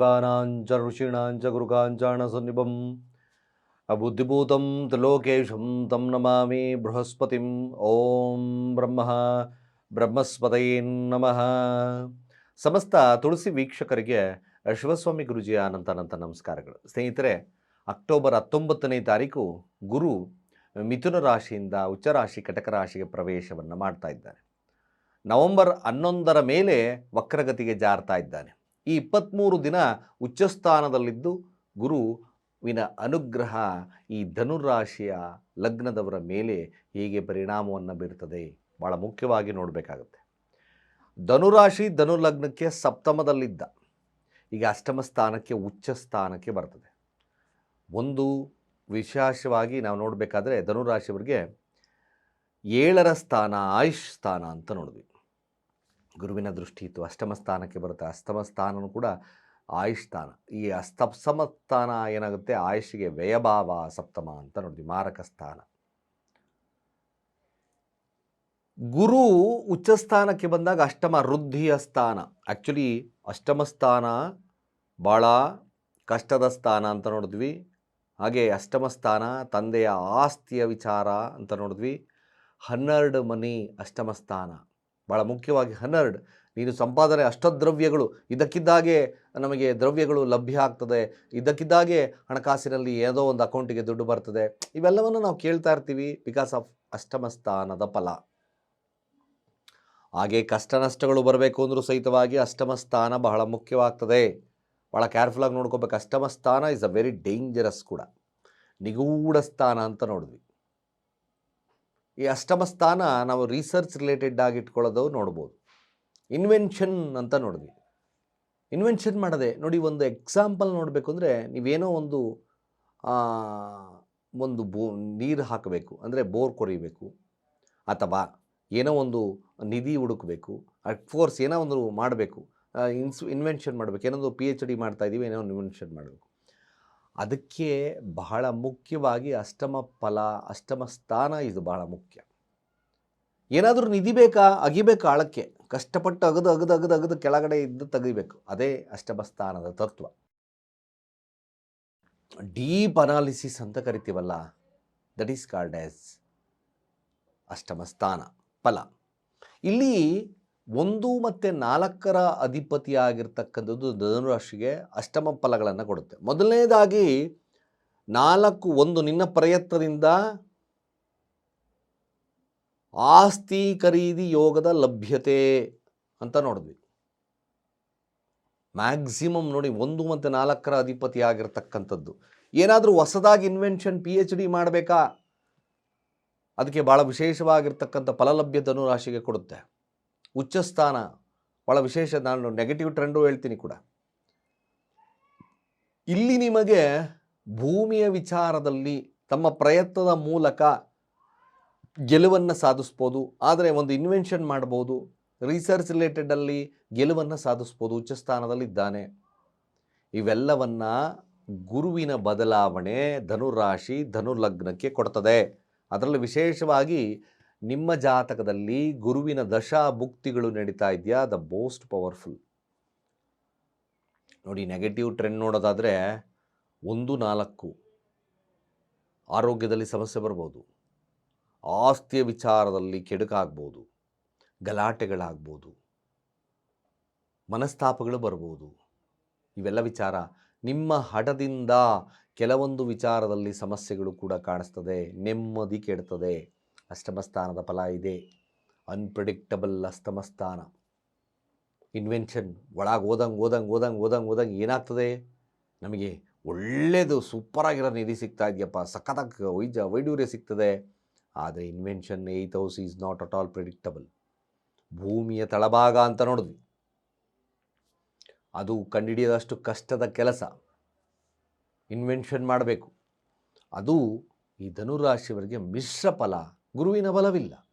ದೇವಾನಾಂಚ ಋಷೀಣಾಂಚ ಗುರುಕಾಂಚಾಣ ಸನ್ನಿಭಂ ಅಬುದ್ಧಿಭೂತಂ ತ್ರಿಲೋಕೇಶಂ ತಂ ನಮಾಮಿ ಬೃಹಸ್ಪತಿಂ ಓಂ ಬ್ರಹ್ಮ ಬ್ರಹ್ಮಸ್ಪತೈ ನಮಃ ಸಮಸ್ತ ತುಳಸಿ ವೀಕ್ಷಕರಿಗೆ ಶಿವಸ್ವಾಮಿ ಗುರುಜಿಯ ಅನಂತ ಅನಂತ ನಮಸ್ಕಾರಗಳು ಸ್ನೇಹಿತರೆ ಅಕ್ಟೋಬರ್ ಹತ್ತೊಂಬತ್ತನೇ ತಾರೀಕು ಗುರು ಮಿಥುನ ರಾಶಿಯಿಂದ ಉಚ್ಚರಾಶಿ ಕಟಕ ರಾಶಿಗೆ ಪ್ರವೇಶವನ್ನು ಮಾಡ್ತಾ ಇದ್ದಾನೆ ನವೆಂಬರ್ ಹನ್ನೊಂದರ ಮೇಲೆ ವಕ್ರಗತಿಗೆ ಜಾರ್ತಾ ಇದ್ದಾನೆ ಈ ಇಪ್ಪತ್ತ್ಮೂರು ದಿನ ಉಚ್ಚಸ್ಥಾನದಲ್ಲಿದ್ದು ಗುರುವಿನ ಅನುಗ್ರಹ ಈ ಧನುರಾಶಿಯ ಲಗ್ನದವರ ಮೇಲೆ ಹೇಗೆ ಪರಿಣಾಮವನ್ನು ಬೀರ್ತದೆ. ಭಾಳ ಮುಖ್ಯವಾಗಿ ನೋಡಬೇಕಾಗುತ್ತೆ. ಧನುರಾಶಿ ಧನು ಲಗ್ನಕ್ಕೆ ಸಪ್ತಮದಲ್ಲಿದ್ದ. ಈಗ ಅಷ್ಟಮ ಸ್ಥಾನಕ್ಕೆ ಉಚ್ಚ ಸ್ಥಾನಕ್ಕೆ ಬರ್ತದೆ. ಒಂದು ವಿಶೇಷವಾಗಿ ನಾವು ನೋಡಬೇಕಾದ್ರೆ ಧನುರಾಶಿಯವರಿಗೆ ಏಳರ ಸ್ಥಾನ, ಆಯುಷ್ ಸ್ಥಾನ ಅಂತ ನೋಡಿದ್ವಿ. ಗುರುವಿನ ದೃಷ್ಟಿ ಇತ್ತು. ಅಷ್ಟಮ ಸ್ಥಾನಕ್ಕೆ ಬರುತ್ತೆ. ಅಷ್ಟಮ ಸ್ಥಾನನೂ ಕೂಡ ಆಯುಷ್ ಸ್ಥಾನ. ಈ ಅಸ್ತಪ್ಸಮ ಸ್ಥಾನ ಏನಾಗುತ್ತೆ? ಆಯುಷ್ಗೆ ವ್ಯಯಭಾವ ಸಪ್ತಮ ಅಂತ ನೋಡಿದ್ವಿ. ಮಾರಕ ಸ್ಥಾನ. ಗುರು ಉಚ್ಚ ಸ್ಥಾನಕ್ಕೆ ಬಂದಾಗ ಅಷ್ಟಮ ವೃದ್ಧಿಯ ಸ್ಥಾನ. ಆ್ಯಕ್ಚುಲಿ ಅಷ್ಟಮ ಸ್ಥಾನ ಭಾಳ ಕಷ್ಟದ ಸ್ಥಾನ ಅಂತ ನೋಡಿದ್ವಿ. ಹಾಗೆ ಅಷ್ಟಮ ಸ್ಥಾನ ತಂದೆಯ ಆಸ್ತಿಯ ವಿಚಾರ ಅಂತ ನೋಡಿದ್ವಿ. ಹನ್ನೆರಡು ಮನಿ ಅಷ್ಟಮ ಸ್ಥಾನ. ಭಾಳ ಮುಖ್ಯವಾಗಿ ಹನ್ನೆರಡು. ನೀನು ಸಂಪಾದನೆ ಅಷ್ಟದ್ರವ್ಯಗಳು, ಇದಕ್ಕಿದ್ದಾಗೆ ನಮಗೆ ದ್ರವ್ಯಗಳು ಲಭ್ಯ ಆಗ್ತದೆ. ಇದಕ್ಕಿದ್ದಾಗೆ ಹಣಕಾಸಿನಲ್ಲಿ ಏನೋ ಒಂದು ಅಕೌಂಟಿಗೆ ದುಡ್ಡು ಬರ್ತದೆ. ಇವೆಲ್ಲವನ್ನು ನಾವು ಕೇಳ್ತಾ ಇರ್ತೀವಿ. ಬಿಕಾಸ್ ಆಫ್ ಅಷ್ಟಮ ಸ್ಥಾನದ ಫಲ. ಹಾಗೆ ಕಷ್ಟ ನಷ್ಟಗಳು ಬರಬೇಕು ಅಂದರೂ ಸಹಿತವಾಗಿ ಅಷ್ಟಮ ಸ್ಥಾನ ಬಹಳ ಮುಖ್ಯವಾಗ್ತದೆ. ಭಾಳ ಕೇರ್ಫುಲ್ಲಾಗಿ ನೋಡ್ಕೋಬೇಕು. ಅಷ್ಟಮ ಸ್ಥಾನ ಇಸ್ ಅ ವೆರಿ ಡೇಂಜರಸ್ ಕೂಡ. ನಿಗೂಢ ಸ್ಥಾನ ಅಂತ ನೋಡಿದ್ವಿ. ಈ ಅಷ್ಟಮ ಸ್ಥಾನ ನಾವು ರಿಸರ್ಚ್ ರಿಲೇಟೆಡ್ ಆಗಿ ಇಟ್ಕೊಳ್ಳೋದು ನೋಡ್ಬೋದು. ಇನ್ವೆನ್ಷನ್ ಅಂತ ನೋಡಿದ್ವಿ. ಇನ್ವೆನ್ಷನ್ ಮಾಡದೆ ನೋಡಿ ಒಂದು ಎಕ್ಸಾಂಪಲ್ ನೋಡಬೇಕು ಅಂದರೆ ನೀವೇನೋ ಒಂದು ಒಂದು ಬೋ, ನೀರು ಹಾಕಬೇಕು ಅಂದರೆ ಬೋರ್ ಕೊರಿಬೇಕು ಅಥವಾ ಏನೋ ಒಂದು ನಿಧಿ ಹುಡುಕಬೇಕು. ಫೋರ್ಸ್ ಏನೋ ಒಂದು ಮಾಡಬೇಕು. ಇನ್ಸ್ ಇನ್ವೆನ್ಷನ್ ಮಾಡಬೇಕು. ಏನೋ ಒಂದು ಪಿ ಎಚ್ ಡಿ ಮಾಡ್ತಾಯಿದ್ದೀವಿ ಏನೋ ಒಂದು ಇನ್ವೆನ್ಷನ್ ಮಾಡಬೇಕು. ಅದಕ್ಕೆ ಬಹಳ ಮುಖ್ಯವಾಗಿ ಅಷ್ಟಮ ಫಲ, ಅಷ್ಟಮ ಸ್ಥಾನ ಇದು ಬಹಳ ಮುಖ್ಯ. ಏನಾದರೂ ನಿಧಿ ಬೇಕಾ, ಅಗಿಬೇಕು ಆಳಕ್ಕೆ? ಕಷ್ಟಪಟ್ಟು ಅಗದು ಅಗದು ಅಗದು ಅಗದು ಕೆಳಗಡೆ ಇದ್ದು ತೆಗಿಬೇಕು ಅದೇ ಅಷ್ಟಮ ಸ್ಥಾನದ ತತ್ವ. ಡೀಪ್ ಅನಾಲಿಸಿಸ್ ಅಂತ ಕರಿತೀವಲ್ಲ, ದಟ್ ಈಸ್ ಕಾಲ್ಡ್ ಆಸ್ ಅಷ್ಟಮ ಸ್ಥಾನ, ಫಲ. ಇಲ್ಲಿ ಒಂದು ಮತ್ತು ನಾಲ್ಕರ ಅಧಿಪತಿಯಾಗಿರ್ತಕ್ಕಂಥದ್ದು ಧನುರಾಶಿಗೆ ಅಷ್ಟಮ ಫಲಗಳನ್ನು ಕೊಡುತ್ತೆ. ಮೊದಲನೇದಾಗಿ ನಾಲ್ಕು ಒಂದು ನಿನ್ನ ಪ್ರಯತ್ನದಿಂದ ಆಸ್ತಿ ಖರೀದಿ ಯೋಗದ ಲಭ್ಯತೆ ಅಂತ ನೋಡಿದ್ವಿ. ಮ್ಯಾಕ್ಸಿಮಮ್ ನೋಡಿ ಒಂದು ಮತ್ತು ನಾಲ್ಕರ ಅಧಿಪತಿ ಆಗಿರ್ತಕ್ಕಂಥದ್ದು ಏನಾದರೂ ಹೊಸದಾಗಿ ಇನ್ವೆನ್ಷನ್ ಪಿ ಎಚ್ ಡಿ ಮಾಡಬೇಕಾ? ಅದಕ್ಕೆ ಭಾಳ ವಿಶೇಷವಾಗಿರ್ತಕ್ಕಂಥ ಫಲಲಭ್ಯ ಧನುರಾಶಿಗೆ ಕೊಡುತ್ತೆ. ಉಚ್ಚ ಸ್ಥಾನ ಭಾಳ ವಿಶೇಷ, ನಾನು ನೆಗೆಟಿವ್ ಟ್ರೆಂಡು ಹೇಳ್ತೀನಿ ಕೂಡ. ಇಲ್ಲಿ ನಿಮಗೆ ಭೂಮಿಯ ವಿಚಾರದಲ್ಲಿ ತಮ್ಮ ಪ್ರಯತ್ನದ ಮೂಲಕ ಗೆಲುವನ್ನು ಸಾಧಿಸ್ಬೋದು. ಆದರೆ ಒಂದು ಇನ್ವೆನ್ಷನ್ ಮಾಡ್ಬೋದು. ರಿಸರ್ಚ್ ರಿಲೇಟೆಡಲ್ಲಿ ಗೆಲುವನ್ನು ಸಾಧಿಸ್ಬೋದು. ಉಚ್ಚ ಸ್ಥಾನದಲ್ಲಿದ್ದಾನೆ ಇವೆಲ್ಲವನ್ನು ಗುರುವಿನ ಬದಲಾವಣೆ ಧನುರಾಶಿ ಧನುರ್ಲಗ್ನಕ್ಕೆ ಕೊಡ್ತದೆ. ಅದರಲ್ಲಿ ವಿಶೇಷವಾಗಿ ನಿಮ್ಮ ಜಾತಕದಲ್ಲಿ ಗುರುವಿನ ದಶಾ ಭುಕ್ತಿಗಳು ನಡೀತಾ ಇದೆಯಾ? ದ ಮೋಸ್ಟ್ ಪವರ್ಫುಲ್ ನೋಡಿ ನೆಗೆಟಿವ್ ಟ್ರೆಂಡ್ ನೋಡೋದಾದರೆ ಒಂದು ನಾಲ್ಕು. ಆರೋಗ್ಯದಲ್ಲಿ ಸಮಸ್ಯೆ ಬರ್ಬೋದು. ಆಸ್ತಿಯ ವಿಚಾರದಲ್ಲಿ ಕೆಡುಕಾಗ್ಬೋದು. ಗಲಾಟೆಗಳಾಗ್ಬೋದು. ಮನಸ್ತಾಪಗಳು ಬರ್ಬೋದು. ಇವೆಲ್ಲ ವಿಚಾರ. ನಿಮ್ಮ ಹಠದಿಂದ ಕೆಲವೊಂದು ವಿಚಾರದಲ್ಲಿ ಸಮಸ್ಯೆಗಳು ಕೂಡ ಕಾಣಿಸ್ತದೆ. ನೆಮ್ಮದಿ ಕೆಡ್ತದೆ. ಅಷ್ಟಮ ಸ್ಥಾನದ ಫಲ ಇದೆ. ಅನ್ಪ್ರಿಡಿಕ್ಟಬಲ್ ಅಷ್ಟಮ ಸ್ಥಾನ ಇನ್ವೆನ್ಷನ್ ಒಳಗೆ ಓದಂಗೆ ಓದಂಗೆ ಓದಂಗೆ ಓದಂಗೆ ಓದಂಗೆ ಏನಾಗ್ತದೆ? ನಮಗೆ ಒಳ್ಳೆಯದು ಸೂಪರಾಗಿರೋ ನಿಧಿ ಸಿಗ್ತಾ ಇದೆಯಪ್ಪ. ಸಖತ್ತಾಗಿ ವೈಜ, ವೈಡೂರ್ಯ ಸಿಗ್ತದೆ. ಆದರೆ invention eighth house is not at all predictable ಭೂಮಿಯ ತಳಭಾಗ ಅಂತ ನೋಡಿದ್ವಿ. ಅದು ಕಂಡುಹಿಡಿಯೋದಷ್ಟು ಕಷ್ಟದ ಕೆಲಸ. ಇನ್ವೆನ್ಷನ್ ಮಾಡಬೇಕು. ಅದು ಈ ಧನುರಾಶಿಯವರಿಗೆ ಮಿಶ್ರ ಫಲ. ಗುರುವಿನ ಬಲವಿಲ್ಲ.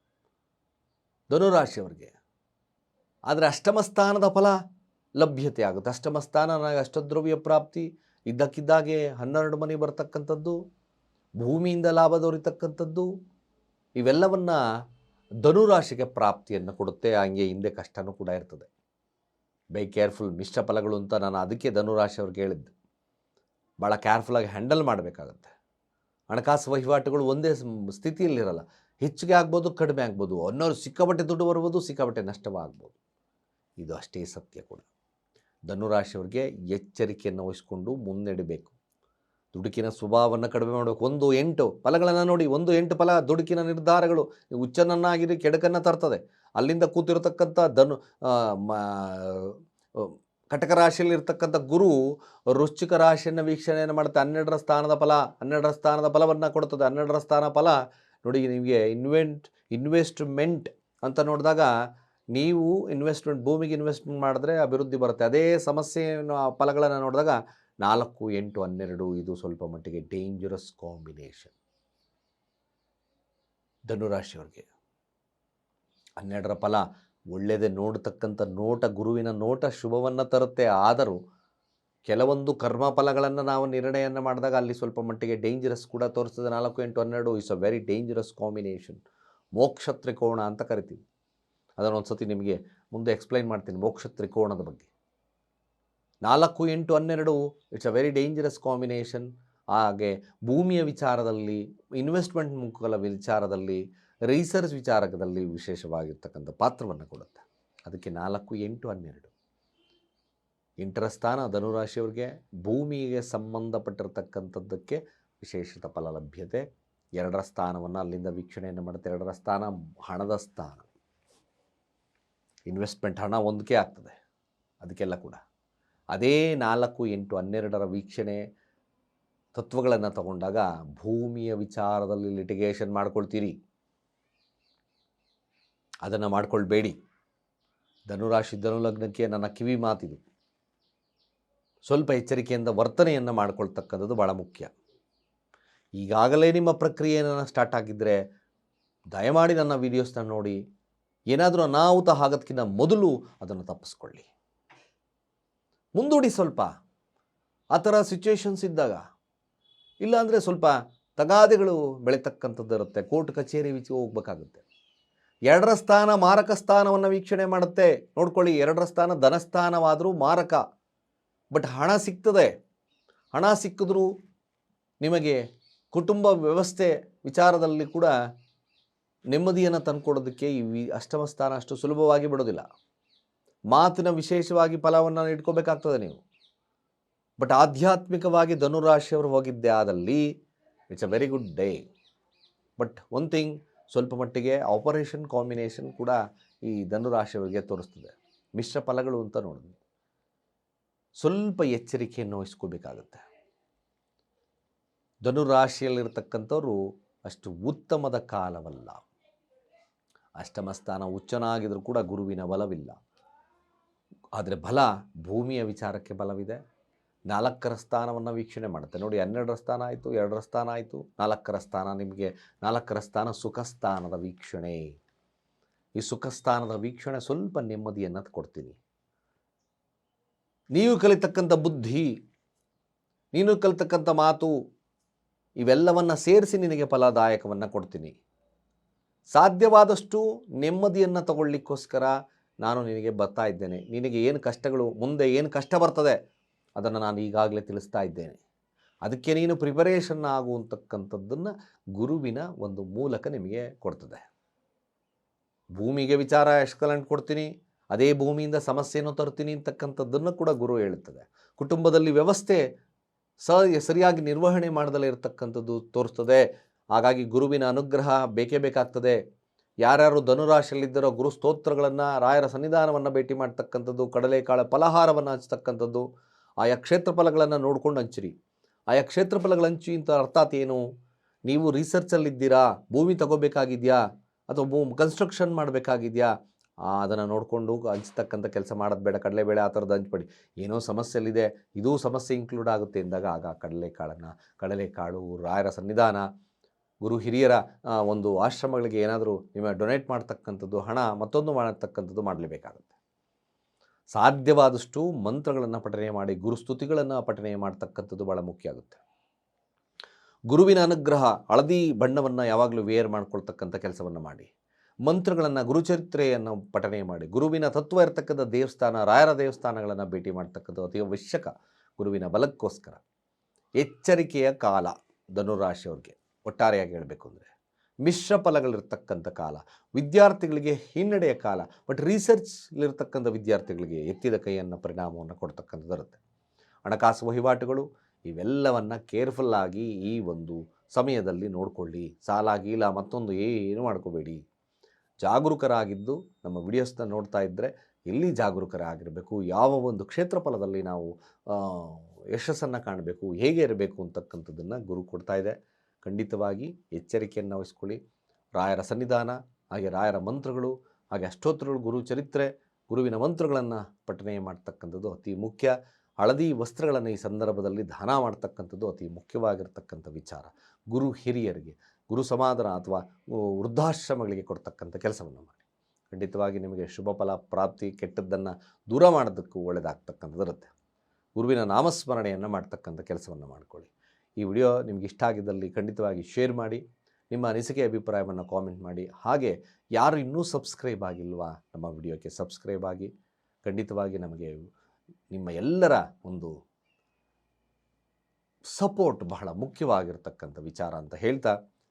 ಧನುರಾಶಿಯವರಿಗೆ. ಆದರೆ ಅಷ್ಟಮ ಸ್ಥಾನದ ಫಲ ಲಭ್ಯತೆ ಆಗುತ್ತೆ. ಅಷ್ಟಮ ಸ್ಥಾನ ನನಗೆ ಅಷ್ಟದ್ರವ್ಯ ಪ್ರಾಪ್ತಿ ಇದ್ದಕ್ಕಿದ್ದಾಗೆ ಹನ್ನೆರಡು ಮನೆ ಬರ್ತಕ್ಕಂಥದ್ದು, ಭೂಮಿಯಿಂದ ಲಾಭ ದೊರೆತಕ್ಕಂಥದ್ದು, ಇವೆಲ್ಲವನ್ನು ಧನುರಾಶಿಗೆ ಪ್ರಾಪ್ತಿಯನ್ನು ಕೊಡುತ್ತೆ. ಹಂಗೆ ಹಿಂದೆ ಕಷ್ಟನೂ ಕೂಡ ಇರ್ತದೆ. ಬೈ ಕೇರ್ಫುಲ್, ಮಿಶ್ರ ಫಲಗಳು ಅಂತ ನಾನು ಅದಕ್ಕೆ ಧನುರಾಶಿಯವ್ರಿಗೆ ಹೇಳಿದ್ದು. ಭಾಳ ಕೇರ್ಫುಲ್ಲಾಗಿ ಹ್ಯಾಂಡಲ್ ಮಾಡಬೇಕಾಗತ್ತೆ. ಹಣಕಾಸು ವಹಿವಾಟುಗಳು ಒಂದೇ ಸ್ಥಿತಿಯಲ್ಲಿರಲ್ಲ. ಹೆಚ್ಚಿಗೆ ಆಗ್ಬೋದು, ಕಡಿಮೆ ಆಗ್ಬೋದು. ಅನ್ನೋರು ಸಿಕ್ಕಾಪಟ್ಟೆ ದುಡ್ಡು ಬರ್ಬೋದು, ಸಿಕ್ಕಾಪಟ್ಟೆ ನಷ್ಟವಾಗ್ಬೋದು. ಇದು ಅಷ್ಟೇ ಸತ್ಯ ಕೂಡ. ಧನುರಾಶಿಯವ್ರಿಗೆ ಎಚ್ಚರಿಕೆಯನ್ನು ವಹಿಸಿಕೊಂಡು ಮುನ್ನಡೆಬೇಕು. ದುಡುಕಿನ ಸ್ವಭಾವವನ್ನು ಕಡಿಮೆ ಮಾಡಬೇಕು. ಒಂದು ಎಂಟು ಫಲಗಳನ್ನು ನೋಡಿ, ಒಂದು ಎಂಟು ಫಲ ದುಡುಕಿನ ನಿರ್ಧಾರಗಳು. ಹುಚ್ಚನನ್ನಾಗಿರಿ, ಕೆಡಕನ್ನು ತರ್ತದೆ. ಅಲ್ಲಿಂದ ಕೂತಿರತಕ್ಕಂಥ ಧನು ಕಟಕ ರಾಶಿಯಲ್ಲಿರ್ತಕ್ಕಂಥ ಗುರು ರುಚಿಕ ರಾಶಿಯನ್ನು ವೀಕ್ಷಣೆಯನ್ನು ಮಾಡುತ್ತೆ. ಹನ್ನೆರಡರ ಸ್ಥಾನದ ಫಲ, ಹನ್ನೆರಡರ ಸ್ಥಾನದ ಫಲವನ್ನು ಕೊಡ್ತದೆ. ಹನ್ನೆರಡರ ಸ್ಥಾನ ಫಲ ನೋಡಿ, ನಿಮಗೆ ಇನ್ವೆಂಟ್ ಇನ್ವೆಸ್ಟ್ಮೆಂಟ್ ಅಂತ ನೋಡಿದಾಗ ನೀವು ಇನ್ವೆಸ್ಟ್ಮೆಂಟ್ ಭೂಮಿಗೆ ಇನ್ವೆಸ್ಟ್ಮೆಂಟ್ ಮಾಡಿದ್ರೆ ಅಭಿವೃದ್ಧಿ ಬರುತ್ತೆ. ಅದೇ ಸಮಸ್ಯೆಯನ್ನು, ಆ ಫಲಗಳನ್ನು ನೋಡಿದಾಗ ನಾಲ್ಕು, ಎಂಟು, ಹನ್ನೆರಡು ಇದು ಸ್ವಲ್ಪ ಮಟ್ಟಿಗೆ ಡೇಂಜರಸ್ ಕಾಂಬಿನೇಷನ್ ಧನುರಾಶಿಯವ್ರಿಗೆ. ಹನ್ನೆರಡರ ಫಲ ಒಳ್ಳೆಯದೇ ನೋಡ್ತಕ್ಕಂಥ ನೋಟ, ಗುರುವಿನ ನೋಟ ಶುಭವನ್ನು ತರುತ್ತೆ. ಆದರೂ ಕೆಲವೊಂದು ಕರ್ಮಫಲಗಳನ್ನು ನಾವು ನಿರ್ಣಯವನ್ನು ಮಾಡಿದಾಗ ಅಲ್ಲಿ ಸ್ವಲ್ಪ ಮಟ್ಟಿಗೆ ಡೇಂಜರಸ್ ಕೂಡ ತೋರಿಸ್ತದೆ. ನಾಲ್ಕು ಎಂಟು ಹನ್ನೆರಡು is a very dangerous combination ಮೋಕ್ಷ ತ್ರಿಕೋಣ ಅಂತ ಕರಿತೀವಿ. ಅದನ್ನು ಒಂದು ಸತಿ ನಿಮಗೆ ಮುಂದೆ ಎಕ್ಸ್ಪ್ಲೈನ್ ಮಾಡ್ತೀನಿ ಮೋಕ್ಷ ತ್ರಿಕೋಣದ ಬಗ್ಗೆ. ನಾಲ್ಕು ಎಂಟು ಹನ್ನೆರಡು it's a very dangerous combination ಹಾಗೆ ಭೂಮಿಯ ವಿಚಾರದಲ್ಲಿ ಇನ್ವೆಸ್ಟ್ಮೆಂಟ್ ಮುಖಗಳ ವಿಚಾರದಲ್ಲಿ ರಿಸರ್ಚ್ ವಿಚಾರದಲ್ಲಿ ವಿಶೇಷವಾಗಿರ್ತಕ್ಕಂಥ ಪಾತ್ರವನ್ನು ಕೊಡುತ್ತೆ. ಅದಕ್ಕೆ ನಾಲ್ಕು ಎಂಟು ಹನ್ನೆರಡು. ಎಂಟರ ಸ್ಥಾನ ಧನುರಾಶಿಯವ್ರಿಗೆ ಭೂಮಿಗೆ ಸಂಬಂಧಪಟ್ಟಿರ್ತಕ್ಕಂಥದ್ದಕ್ಕೆ ವಿಶೇಷತ ಫಲ ಲಭ್ಯತೆ. ಎರಡರ ಸ್ಥಾನವನ್ನು ಅಲ್ಲಿಂದ ವೀಕ್ಷಣೆಯನ್ನು ಮಾಡುತ್ತೆ. ಎರಡರ ಸ್ಥಾನ ಹಣದ ಸ್ಥಾನ. ಇನ್ವೆಸ್ಟ್ಮೆಂಟ್ ಹಣ ಒಂದಕ್ಕೆ ಆಗ್ತದೆ. ಅದಕ್ಕೆಲ್ಲ ಕೂಡ. ಅದೇ ನಾಲ್ಕು ಎಂಟು ಹನ್ನೆರಡರ ವೀಕ್ಷಣೆ ತತ್ವಗಳನ್ನು ತಗೊಂಡಾಗ ಭೂಮಿಯ ವಿಚಾರದಲ್ಲಿ ಲಿಟಿಗೇಷನ್ ಮಾಡ್ಕೊಳ್ತೀರಿ. ಅದನ್ನು ಮಾಡ್ಕೊಳ್ಬೇಡಿ. ಧನುರಾಶಿ ಧನುಲಗ್ನಕ್ಕೆ ನನ್ನ ಕಿವಿ ಮಾತಿದು ಸ್ವಲ್ಪ ಎಚ್ಚರಿಕೆಯಿಂದ ವರ್ತನೆಯನ್ನು ಮಾಡ್ಕೊಳ್ತಕ್ಕಂಥದ್ದು ಭಾಳ ಮುಖ್ಯ. ಈಗಾಗಲೇ ನಿಮ್ಮ ಪ್ರಕ್ರಿಯೆ ಏನಾರ ಸ್ಟಾರ್ಟ್ ಆಗಿದ್ದರೆ ದಯಮಾಡಿ ನನ್ನ ವೀಡಿಯೋಸ್ನ ನೋಡಿ. ಏನಾದರೂ ಅನಾಹುತ ಆಗೋದಕ್ಕಿಂತ ಮೊದಲು ಅದನ್ನು ತಪ್ಪಿಸ್ಕೊಳ್ಳಿ. ಮುಂದೂಡಿ ಸ್ವಲ್ಪ. ಆ ಥರ ಸಿಚುವೇಶನ್ಸ್ ಇದ್ದಾಗ. ಇಲ್ಲಾಂದರೆ ಸ್ವಲ್ಪ ತಗಾದೆಗಳು ಬೆಳೀತಕ್ಕಂಥದ್ದು ಇರುತ್ತೆ. ಕೋರ್ಟ್ ಕಚೇರಿ ವಿಚ ಹೋಗ್ಬೇಕಾಗುತ್ತೆ. ಎರಡರ ಸ್ಥಾನ ಮಾರಕ ಸ್ಥಾನವನ್ನು ವೀಕ್ಷಣೆ ಮಾಡುತ್ತೆ. ನೋಡ್ಕೊಳ್ಳಿ, ಎರಡರ ಸ್ಥಾನ ಧನಸ್ಥಾನವಾದರೂ ಮಾರಕ. ಬಟ್ ಹಣ ಸಿಗ್ತದೆ. ಹಣ ಸಿಕ್ಕಿದ್ರೂ ನಿಮಗೆ ಕುಟುಂಬ ವ್ಯವಸ್ಥೆ ವಿಚಾರದಲ್ಲಿ ಕೂಡ ನೆಮ್ಮದಿಯನ್ನು ತಂದುಕೊಡೋದಕ್ಕೆ ಈ ವಿ- ಅಷ್ಟಮ ಸ್ಥಾನ ಅಷ್ಟು ಸುಲಭವಾಗಿ ಬಿಡೋದಿಲ್ಲ. ಮಾತಿನ ವಿಶೇಷವಾಗಿ ಫಲವನ್ನು ಇಟ್ಕೋಬೇಕಾಗ್ತದೆ ನೀವು. ಬಟ್ ಆಧ್ಯಾತ್ಮಿಕವಾಗಿ ಧನುರಾಶಿಯವರು ಹೋಗಿದ್ದೆ ಆದಲ್ಲಿ it's a very good day but one thing ಸ್ವಲ್ಪ ಮಟ್ಟಿಗೆ ಆಪರೇಷನ್ ಕಾಂಬಿನೇಷನ್ ಕೂಡ ಈ ಧನುರಾಶಿಯವರಿಗೆ ತೋರಿಸ್ತದೆ. ಮಿಶ್ರ ಫಲಗಳು ಅಂತ ನೋಡಿದ್ವಿ. ಸ್ವಲ್ಪ ಎಚ್ಚರಿಕೆಯನ್ನು ವಹಿಸ್ಕೋಬೇಕಾಗತ್ತೆ. ಧನುರಾಶಿಯಲ್ಲಿರ್ತಕ್ಕಂಥವ್ರು ಅಷ್ಟು ಉತ್ತಮದ ಕಾಲವಲ್ಲ. ಅಷ್ಟಮ ಸ್ಥಾನ ಉಚ್ಚನಾಗಿದ್ರೂ ಕೂಡ ಗುರುವಿನ ಬಲವಿಲ್ಲ. ಆದರೆ ಬಲ ಭೂಮಿಯ ವಿಚಾರಕ್ಕೆ ಬಲವಿದೆ. ನಾಲ್ಕರ ಸ್ಥಾನವನ್ನು ವೀಕ್ಷಣೆ ಮಾಡುತ್ತೆ. ನೋಡಿ, ಹನ್ನೆರಡರ ಸ್ಥಾನ ಆಯಿತು, ಎರಡರ ಸ್ಥಾನ ಆಯಿತು, ನಾಲ್ಕರ ಸ್ಥಾನ ನಿಮಗೆ, ನಾಲ್ಕರ ಸ್ಥಾನ ಸುಖ ಸ್ಥಾನದ ವೀಕ್ಷಣೆ. ಈ ಸುಖ ಸ್ಥಾನದ ವೀಕ್ಷಣೆ ಸ್ವಲ್ಪ ನೆಮ್ಮದಿಯನ್ನು ಕೊಡ್ತೀನಿ. ನೀವು ಕಲಿತಕ್ಕಂಥ ಬುದ್ಧಿ, ನೀನು ಕಲಿತಕ್ಕಂಥ ಮಾತು, ಇವೆಲ್ಲವನ್ನು ಸೇರಿಸಿ ನಿನಗೆ ಫಲದಾಯಕವನ್ನು ಕೊಡ್ತೀನಿ. ಸಾಧ್ಯವಾದಷ್ಟು ನೆಮ್ಮದಿಯನ್ನು ತಗೊಳ್ಳಿಕ್ಕೋಸ್ಕರ ನಾನು ನಿನಗೆ ಬರ್ತಾ ಇದ್ದೇನೆ. ನಿನಗೆ ಏನು ಕಷ್ಟಗಳು, ಮುಂದೆ ಏನು ಕಷ್ಟ ಬರ್ತದೆ ಅದನ್ನು ನಾನು ಈಗಾಗಲೇ ತಿಳಿಸ್ತಾ ಇದ್ದೇನೆ. ಅದಕ್ಕೆ ನೀನು ಪ್ರಿಪರೇಷನ್ ಆಗುವಂತಕ್ಕಂಥದ್ದನ್ನು ಗುರುವಿನ ಒಂದು ಮೂಲಕ ನಿಮಗೆ ಕೊಡ್ತದೆ. ಭೂಮಿಗೆ ವಿಚಾರ ಎಸ್ಕಲೆಂಟ್ ಕೊಡ್ತೀನಿ ಅದೇ ಭೂಮಿಯಿಂದ ಸಮಸ್ಯೆಯನ್ನು ತರ್ತೀನಿ ಅಂತಕ್ಕಂಥದ್ದನ್ನು ಕೂಡ ಗುರು ಹೇಳುತ್ತದೆ. ಕುಟುಂಬದಲ್ಲಿ ವ್ಯವಸ್ಥೆ ಸ ಸರಿಯಾಗಿ ನಿರ್ವಹಣೆ ಮಾಡದಲ್ಲೇ ಇರತಕ್ಕಂಥದ್ದು ತೋರಿಸ್ತದೆ ಹಾಗಾಗಿ ಗುರುವಿನ ಅನುಗ್ರಹ ಬೇಕೇ ಬೇಕಾಗ್ತದೆ. ಯಾರ್ಯಾರು ಧನುರಾಶಿಯಲ್ಲಿದ್ದರೋ ಗುರು ಸ್ತೋತ್ರಗಳನ್ನು ರಾಯರ ಸನ್ನಿಧಾನವನ್ನು ಭೇಟಿ ಮಾಡ್ತಕ್ಕಂಥದ್ದು ಕಡಲೆಕಾಳ ಫಲಹಾರವನ್ನು ಹಂಚ್ತಕ್ಕಂಥದ್ದು, ಆಯಾ ಕ್ಷೇತ್ರ ಫಲಗಳನ್ನು ನೋಡ್ಕೊಂಡು ಹಂಚಿರಿ. ಆಯಾ ಕ್ಷೇತ್ರ ಫಲಗಳು ಹಂಚಿ ಅಂತ ಅರ್ಥಾತ್ ಏನು? ನೀವು ರಿಸರ್ಚಲ್ಲಿದ್ದೀರಾ ಭೂಮಿ ತಗೋಬೇಕಾಗಿದೆಯಾ? ಅಥವಾ ಭೂ ಕನ್ಸ್ಟ್ರಕ್ಷನ್ ಮಾಡಬೇಕಾಗಿದೆಯಾ? ಅದನ್ನು ನೋಡಿಕೊಂಡು ಹಂಚ್ತಕ್ಕಂಥ ಕೆಲಸ ಮಾಡೋದು ಬೇಡ ಕಡಲೆಬೇಳೆ ಆ ಥರದ್ದು ಹಂಚ್ಬೇಡಿ. ಏನೋ ಸಮಸ್ಯೆಯಲ್ಲಿದೆ ಇದೂ ಸಮಸ್ಯೆ ಇನ್ಕ್ಲೂಡ್ ಆಗುತ್ತೆ ಎಂದಾಗ, ಆಗ ಕಡಲೆಕಾಳನ್ನು, ಕಡಲೆಕಾಳು, ರಾಯರ ಸನ್ನಿಧಾನ, ಗುರು ಹಿರಿಯರ ಒಂದು ಆಶ್ರಮಗಳಿಗೆ ಏನಾದರೂ ನಿಮಗೆ ಡೊನೇಟ್ ಮಾಡ್ತಕ್ಕಂಥದ್ದು, ಹಣ ಮತ್ತೊಂದು ಮಾಡತಕ್ಕಂಥದ್ದು ಮಾಡಲೇಬೇಕಾಗುತ್ತೆ. ಸಾಧ್ಯವಾದಷ್ಟು ಮಂತ್ರಗಳನ್ನು ಪಠನೆ ಮಾಡಿ ಗುರುಸ್ತುತಿಗಳನ್ನು ಪಠನೆ ಮಾಡ್ತಕ್ಕಂಥದ್ದು ಭಾಳ ಮುಖ್ಯ ಆಗುತ್ತೆ. ಗುರುವಿನ ಅನುಗ್ರಹ, ಹಳದಿ ಬಣ್ಣವನ್ನು ಯಾವಾಗಲೂ ವೇರ್ ಮಾಡ್ಕೊಳ್ತಕ್ಕಂಥ ಕೆಲಸವನ್ನು ಮಾಡಿ. ಮಂತ್ರಗಳನ್ನು, ಗುರುಚರಿತ್ರೆಯನ್ನು ಪಠನೆ ಮಾಡಿ. ಗುರುವಿನ ತತ್ವ ಇರತಕ್ಕಂಥ ದೇವಸ್ಥಾನ, ರಾಯರ ದೇವಸ್ಥಾನಗಳನ್ನು ಭೇಟಿ ಮಾಡ್ತಕ್ಕಂಥ ಅತಿ ಅವಶ್ಯಕ ಗುರುವಿನ ಬಲಕ್ಕೋಸ್ಕರ. ಎಚ್ಚರಿಕೆಯ ಕಾಲ ಧನುರಾಶಿಯವ್ರಿಗೆ. ಒಟ್ಟಾರೆಯಾಗಿ ಹೇಳಬೇಕು ಅಂದರೆ, ಮಿಶ್ರ ಫಲಗಳಿರ್ತಕ್ಕಂಥ ಕಾಲ, ವಿದ್ಯಾರ್ಥಿಗಳಿಗೆ ಹಿನ್ನಡೆಯ ಕಾಲ, ಬಟ್ ರಿಸರ್ಚ್ಲಿರ್ತಕ್ಕಂಥ ವಿದ್ಯಾರ್ಥಿಗಳಿಗೆ ಎತ್ತಿದ ಕೈಯನ್ನು ಪರಿಣಾಮವನ್ನು ಕೊಡ್ತಕ್ಕಂಥದ್ದು ಇರುತ್ತೆ. ಹಣಕಾಸು ವಹಿವಾಟುಗಳು, ಇವೆಲ್ಲವನ್ನು ಕೇರ್ಫುಲ್ಲಾಗಿ ಈ ಒಂದು ಸಮಯದಲ್ಲಿ ನೋಡಿಕೊಳ್ಳಿ. ಸಾಲ ಮತ್ತೊಂದು ಏನು ಮಾಡ್ಕೋಬೇಡಿ. ಜಾಗರೂಕರಾಗಿದ್ದು ನಮ್ಮ ವಿಡಿಯೋಸ್ನ ನೋಡ್ತಾ ಇದ್ದರೆ ಎಲ್ಲಿ ಜಾಗರೂಕರಾಗಿರಬೇಕು, ಯಾವ ಒಂದು ಕ್ಷೇತ್ರಫಲದಲ್ಲಿ ನಾವು ಯಶಸ್ಸನ್ನು ಕಾಣಬೇಕು, ಹೇಗೆ ಇರಬೇಕು ಅಂತಕ್ಕಂಥದ್ದನ್ನು ಗುರು ಕೊಡ್ತಾ ಇದೆ. ಖಂಡಿತವಾಗಿ ಎಚ್ಚರಿಕೆಯನ್ನು ವಹಿಸ್ಕೊಳ್ಳಿ. ರಾಯರ ಸನ್ನಿಧಾನ, ಹಾಗೆ ರಾಯರ ಮಂತ್ರಗಳು, ಹಾಗೆ ಅಷ್ಟೋತ್ರಗಳು ಗುರು ಚರಿತ್ರೆ, ಗುರುವಿನ ಮಂತ್ರಗಳನ್ನು ಪಠನೆ ಮಾಡ್ತಕ್ಕಂಥದ್ದು ಅತಿ ಮುಖ್ಯ. ಹಳದಿ ವಸ್ತ್ರಗಳನ್ನು ಈ ಸಂದರ್ಭದಲ್ಲಿ ದಾನ ಮಾಡ್ತಕ್ಕಂಥದ್ದು ಅತಿ ಮುಖ್ಯವಾಗಿರ್ತಕ್ಕಂಥ ವಿಚಾರ. ಗುರು ಹಿರಿಯರಿಗೆ ಗುರು ಸಮಾಧಾನ ಅಥವಾ ವೃದ್ಧಾಶ್ರಮಗಳಿಗೆ ಕೊಡ್ತಕ್ಕಂಥ ಕೆಲಸವನ್ನು ಮಾಡಿ. ಖಂಡಿತವಾಗಿ ನಿಮಗೆ ಶುಭ ಫಲ, ಪ್ರಾಪ್ತಿ ಕೆಟ್ಟದ್ದನ್ನು ದೂರ ಮಾಡೋದಕ್ಕೂ ಒಳ್ಳೆಯದಾಗ್ತಕ್ಕಂಥದ್ದು ಇರುತ್ತೆ ಗುರುವಿನ ನಾಮಸ್ಮರಣೆಯನ್ನು ಮಾಡ್ತಕ್ಕಂಥ ಕೆಲಸವನ್ನು ಮಾಡಿಕೊಳ್ಳಿ. ಈ ವಿಡಿಯೋ ನಿಮ್ಗೆ ಇಷ್ಟ ಆಗಿದ್ದಲ್ಲಿ ಖಂಡಿತವಾಗಿ ಶೇರ್ ಮಾಡಿ, ನಿಮ್ಮ ಅನಿಸಿಕೆ, ಅಭಿಪ್ರಾಯವನ್ನು ಕಾಮೆಂಟ್ ಮಾಡಿ. ಹಾಗೆ ಯಾರು ಇನ್ನೂ ಸಬ್ಸ್ಕ್ರೈಬ್ ಆಗಿಲ್ವಾ, ನಮ್ಮ ವಿಡಿಯೋಕ್ಕೆ ಸಬ್ಸ್ಕ್ರೈಬ್ ಆಗಿ. ಖಂಡಿತವಾಗಿ ನಮಗೆ ನಿಮ್ಮ ಎಲ್ಲರ ಒಂದು ಸಪೋರ್ಟ್ ಬಹಳ ಮುಖ್ಯವಾಗಿರ್ತಕ್ಕಂಥ ವಿಚಾರ ಅಂತ ಹೇಳ್ತಾ